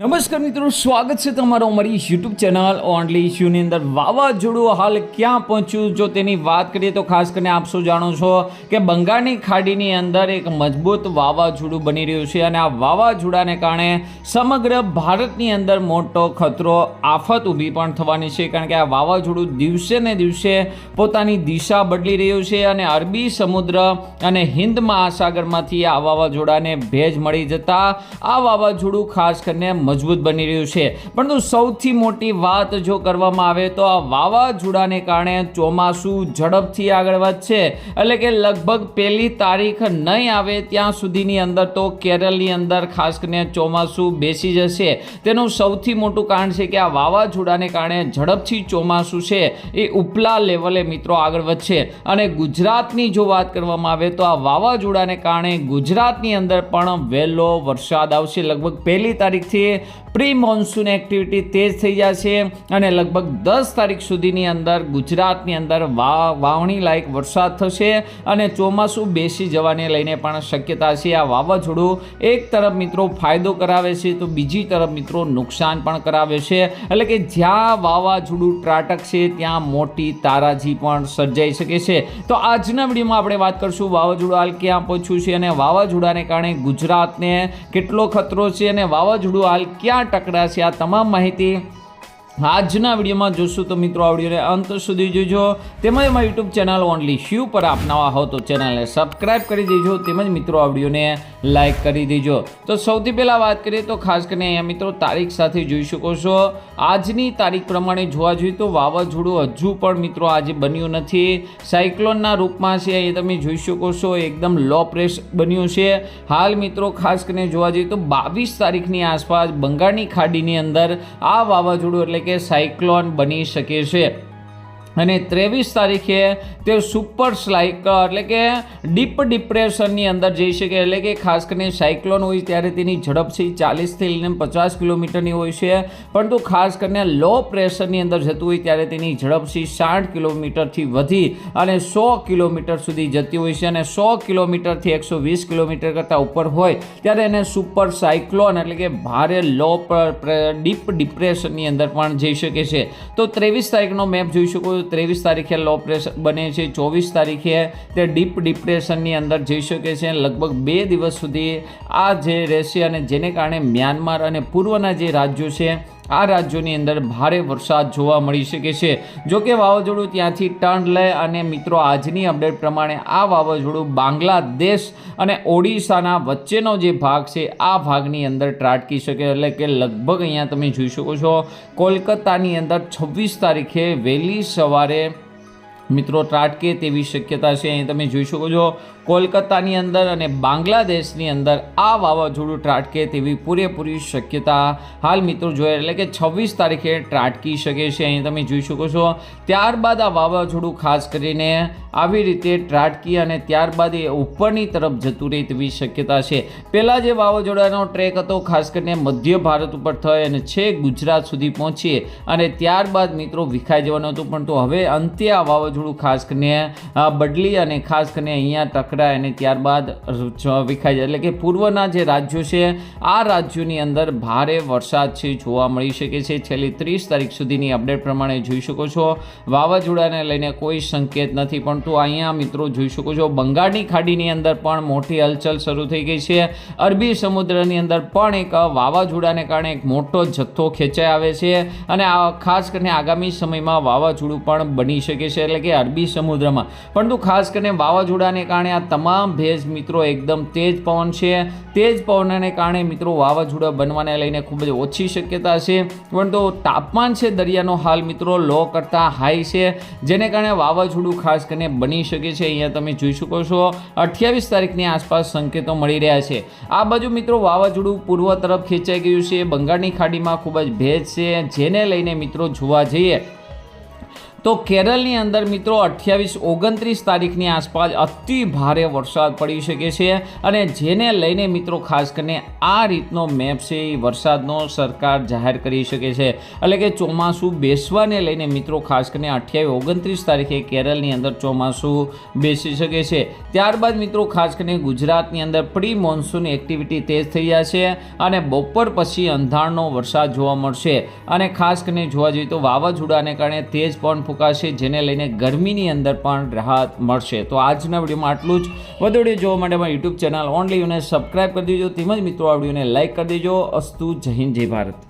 નમસ્કાર મિત્રો, સ્વાગત છે તમારો અમારી યુટ્યુબ ચેનલ ઓનલી ઇશ્યુની અંદર. વાવાઝોડું હાલ ક્યાં પહોંચ્યું? જો તેની વાત કરીએ તો ખાસ કરીને આપ શું જાણો છો કે બંગાળની ખાડીની અંદર એક મજબૂત વાવાઝોડું બની રહ્યું છે અને આ વાવાઝોડાને કારણે સમગ્ર ભારતની અંદર મોટો ખતરો, આફત ઊભી પણ થવાની છે કારણ કે આ વાવાઝોડું દિવસે ને દિવસે પોતાની દિશા બદલી રહ્યું છે અને અરબી સમુદ્ર અને હિન્દ મહાસાગરમાંથી આ વાવાઝોડાને ભેજ મળી જતાં આ વાવાઝોડું ખાસ કરીને મજબૂત બની રહ્યું છે. પરંતુ સૌથી મોટી વાત જો કરવામાં આવે તો આ વાવાઝોડાને કારણે ચોમાસું ઝડપથી આગળ વધશે. એટલે કે લગભગ પહેલી તારીખ નહીં આવે ત્યાં સુધીની અંદર તો કેરળની અંદર ખાસ કરીને ચોમાસું બેસી જશે. તેનું સૌથી મોટું કારણ છે કે આ વાવાઝોડાને કારણે ઝડપથી ચોમાસું છે એ ઉપલા લેવલે મિત્રો આગળ વધશે. અને ગુજરાતની જો વાત કરવામાં આવે તો આ વાવાઝોડાને કારણે ગુજરાતની અંદર પણ વહેલો વરસાદ આવશે. લગભગ પહેલી તારીખથી પ્રી મોન્સૂન એક્ટિવિટી તેજ થઈ જશે અને લગભગ દસ તારીખ સુધીની અંદર ગુજરાતની અંદર વા વાવણી લાયક વરસાદ થશે અને ચોમાસું બેસી જવાને લઈને પણ શક્યતા છે. આ વાવાઝોડું એક તરફ મિત્રો ફાયદો કરાવે છે તો બીજી તરફ મિત્રો નુકસાન પણ કરાવે છે. એટલે કે જ્યાં વાવાઝોડું ત્રાટકશે ત્યાં મોટી તારાજી પણ સર્જાઈ શકે છે. તો આજના વિડીયોમાં આપણે વાત કરશું વાવાઝોડું હાલ ક્યાં પહોંચ્યું છે અને વાવાઝોડાને કારણે ગુજરાતને કેટલો ખતરો છે અને વાવાઝોડું હાલ ક્યાં ટકરાશે આ તમામ માહિતી આજના વિડીયોમાં જોશું તો મિત્રો આ વિડીયોને અંત સુધી જોજો. તેમજ એમાં યુટ્યુબ ચેનલ ઓનલી શ્યુ પર આપનાવા હો તો ચેનલને સબસ્ક્રાઈબ કરી દેજો. તેમજ મિત્રો આ વિડીયોને લાઇક કરી દેજો. તો સૌથી પહેલાં વાત કરીએ તો ખાસ કરીને અહીંયા મિત્રો તારીખ સાથે જોઈ શકો છો. આજની તારીખ પ્રમાણે જોવા જોઈએ તો વાવાઝોડું હજુ પણ મિત્રો આજે બન્યું નથી. સાયક્લોનના રૂપમાં છે એ તમે જોઈ શકો છો. એકદમ લો પ્રેસ બન્યું છે. હાલ મિત્રો ખાસ કરીને જોવા જઈએ તો બાવીસ તારીખની આસપાસ બંગાળની ખાડીની અંદર આ વાવાઝોડું એટલે કે સાયક્લોન બની શકે છે. અને ત્રેવીસ તારીખે તે સુપર સ્લાઇક એટલે કે ડીપ ડિપ્રેશનની અંદર જઈ શકે, એટલે કે ખાસ કરીને સાયક્લોન હોય ત્યારે તેની ઝડપ છે ચાલીસથી લઈને પચાસ કિલોમીટરની હોય છે. પરંતુ ખાસ કરીને લો પ્રેશરની અંદર જતું હોય ત્યારે તેની ઝડપ છે સાઠ કિલોમીટરથી વધી અને સો કિલોમીટર સુધી જતી હોય છે અને સો કિલોમીટરથી એકસો વીસ કિલોમીટર કરતાં ઉપર હોય ત્યારે એને સુપર સાયક્લોન, એટલે કે ભારે લો ડીપ ડિપ્રેશનની અંદર પણ જઈ શકે છે. તો ત્રેવીસ તારીખનો મેપ જોઈ શકો ત્રેવીસ તારીખે લો પ્રેશર બને છે, ચોવીસ તારીખે તે ડીપ ડિપ્રેશનની અંદર જઈ શકે છે. લગભગ બે દિવસ સુધી આ જે રહેશે અને જેને કારણે મ્યાનમાર અને પૂર્વના જે રાજ્યો છે આ રાજ્યોની અંદર ભારે વરસાદ જોવા મળી શકે છે. જો કે વાવાઝોડું ત્યાંથી ટર્ન લે અને મિત્રો, આજની અપડેટ પ્રમાણે આ વાવાઝોડું બાંગ્લાદેશ અને ઓડિશાના વચ્ચેનો જે ભાગ છે, આ ભાગની અંદર ત્રાટકી શકે એટલે કે લગભગ અહીંયા તમે જોઈ શકો છો. કોલકાતાની અંદર છવ્વીસ તારીખે વહેલી સવારે મિત્રો, ત્રાટકે તેવી શક્યતા છે. અહીં તમે જોઈ શકો છો, કોલકાતાની અંદર અને બાંગ્લાદેશની અંદર આ વાવાઝોડું ત્રાટકે તેવી પૂરેપૂરી શક્યતા હાલ મિત્રો જોઈએ એટલે કે છવ્વીસ તારીખે ત્રાટકી શકે છે. અહીં તમે જોઈ શકો છો, ત્યારબાદ આ વાવાઝોડું ખાસ કરીને આવી રીતે ત્રાટકી અને ત્યારબાદ એ ઉપરની તરફ જતું રહે તેવી શક્યતા છે. પહેલાં જે વાવાઝોડાનો ટ્રેક હતો, ખાસ કરીને મધ્ય ભારત ઉપર થઈ અને છેક ગુજરાત સુધી પહોંચીએ અને ત્યારબાદ મિત્રો વિખાઈ જવાનું હતું પણ તો હવે અંતે આ વાવાઝોડું ખાસ કરીને બદલી અને ખાસ કરીને અહીંયા ટકરાય અને ત્યારબાદ વિખાય જાય. એટલે કે પૂર્વના જે રાજ્યો છે, આ રાજ્યોની અંદર ભારે વરસાદ છે, જોવા મળી શકે છે. છેલ્લી ત્રીસ તારીખ સુધીની અપડેટ પ્રમાણે જોઈ શકો છો. વાવાઝોડાને લઈને કોઈ સંકેત નથી, પરંતુ અહીંયા મિત્રો જોઈ શકો છો, બંગાળની ખાડીની અંદર પણ મોટી હલચલ શરૂ થઈ ગઈ છે. અરબી સમુદ્રની અંદર પણ એક વાવાઝોડાને કારણે એક મોટો જથ્થો ખેંચાઈ આવે છે. અને આ ખાસ કરીને આગામી સમયમાં વાવાઝોડું પણ બની શકે છે. એટલે કે અરબી સમુદ્રમાં. પરંતુ ખાસ કરીને વાવાઝોડાને કારણે આ તમામ ભેજ મિત્રો એકદમ તેજ પવન છે. તેજ પવનને કારણે મિત્રો વાવાઝોડા બનવાને લઈને ખૂબ જ ઓછી શક્યતા છે. પરંતુ તાપમાન છે દરિયાનો હાલ મિત્રો લો કરતાં હાઈ છે. જેને કારણે વાવાઝોડું ખાસ કરીને બની શકે છે. અહીંયા તમે જોઈ શકો છો, અઠ્યાવીસ તારીખની આસપાસ સંકેતો મળી રહ્યા છે. આ બાજુ મિત્રો વાવાઝોડું પૂર્વ તરફ ખેંચાઈ ગયું છે. બંગાળની ખાડીમાં ખૂબ જ ભેજ છે. જેને લઈને મિત્રો જોવા જઈએ તો કેરળની અંદર મિત્રો અઠ્યાવીસ, ઓગણત્રીસ તારીખની આસપાસ અતિ ભારે વરસાદ પડી શકે છે અને જેને લઈને મિત્રો ખાસ કરીને આ રીતનો મેપ છે એ વરસાદનો સરકાર જાહેર કરી શકે છે. એટલે કે ચોમાસું બેસવાને લઈને મિત્રો ખાસ કરીને અઠ્યાવીસ, ઓગણત્રીસ તારીખે કેરળની અંદર ચોમાસું બેસી શકે છે. ત્યારબાદ મિત્રો ખાસ કરીને ગુજરાતની અંદર પ્રી મોન્સૂન એક્ટિવિટી તેજ થઈ જશે અને બપોર પછી અંધારનો વરસાદ જોવા મળશે. અને ખાસ કરીને જોવા જઈએ તો વાવાઝોડાને કારણે તેજ પણ ફૂંકાશે, જેને લઈને ગરમીની અંદર પણ રાહત મળશે. તો આજના વિડીયોમાં આટલું જ. વધુ વીડિયો જોવા માટે અમારી યુટ્યુબ ચેનલ ઓનલી અને સબસ્ક્રાઈબ કરી દેજો. તેમજ મિત્રો, આ વિડીયોને લાઇક કરી દેજો. અસ્તુ જય હિન્દ, જય ભારત.